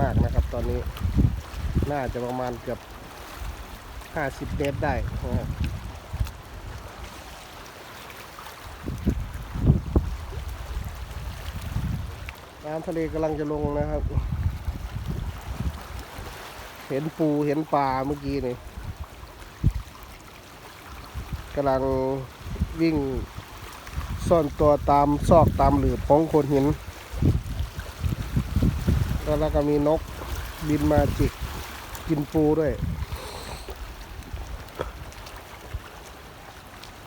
มากนะครับ ตอนนี้น่าจะประมาณเกือบห้าสิบเมตรได้นะครับน้ำทะเลกำลังจะลงนะครับ เห็นปูเห็นปลาเมื่อกี้นี่กำลังวิ่งซ่อนตัวตามซอกตามหลืบของคนหิน แล้วก็มีนกบินมาจิกกินปูด้วย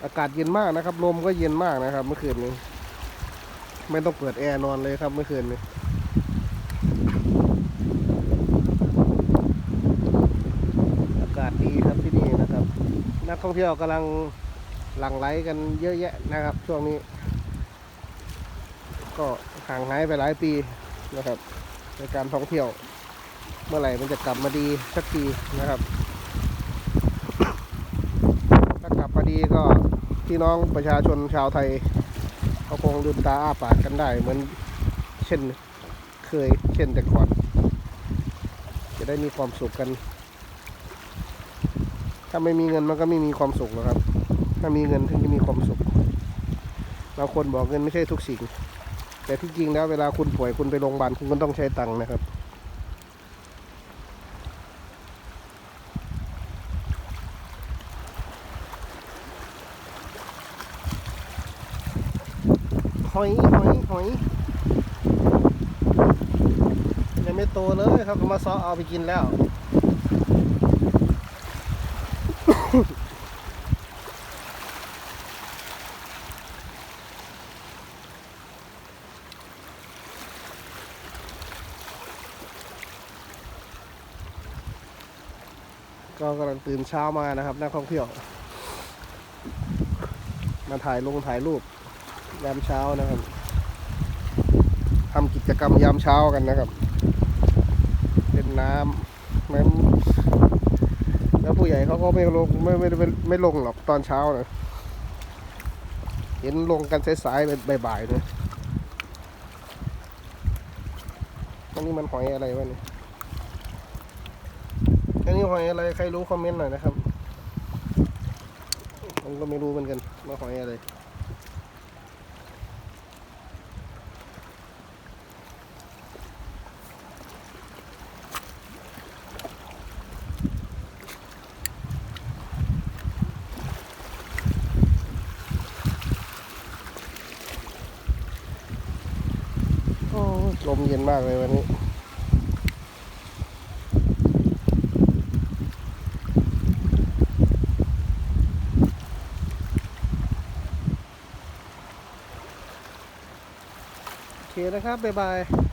อากาศเย็นมากนะครับ ลมก็เย็นมากนะครับ เมื่อคืนนี้ ไม่ต้องเปิดแอร์นอนเลยครับเมื่อคืนนี้อากาศดีครับที่นี่นะครับ นักท่องเที่ยวกำลังหลั่งไหลกันเยอะแยะนะครับ ช่วงนี้ ก็ห่างหายไปหลายปีนะครับ ในการท่องเที่ยว เมื่อไหร่มันจะกลับมาดีสักทีนะครับ ถ้ากลับมาดีก็พี่น้องประชาชนชาวไทยเขาคงลืมตาอ้าปากกันได้ เหมือนเช่นเคยเช่นแต่ก่อน จะได้มีความสุขกัน ถ้าไม่มีเงินมันก็ไม่มีความสุขหรอกครับ ถ้ามีเงินถึงจะมีความสุขบางคนบอกเงินไม่ใช่ทุกสิ่ง แต่ที่จริงแล้วเวลาคุณป่วยคุณไปโรงพยาบาลคุณก็ต้องใช้ตังค์นะครับ หอย หอย หอยยังไม่โตเลยครับก็มาซ้อเอาไปกินแล้ว ก็กำลังตื่นเช้ามานะครับ นักท่องเที่ยว มาถ่ายลงถ่ายรูปยามเช้านะครับทำกิจกรรมยามเช้ากันนะครับ เป็นน้ำน้แล้วผู้ใหญ่เขาก็ไม่ลงไม่ไม่ไม่ไม่ลงหรอกตอนเช้านะเห็นลงกันสายๆบ่ายๆนะอันนี้มันหอยอะไรวะเนี่ย อันนี้หอยอะไรใครรู้คอมเมนต์หน่อยนะครับผมก็ไม่รู้เหมือนกันว่าหอยอะไรอ้ยลมเย็นมากเลยวันนี้ เคนะครับ บ๊ายบาย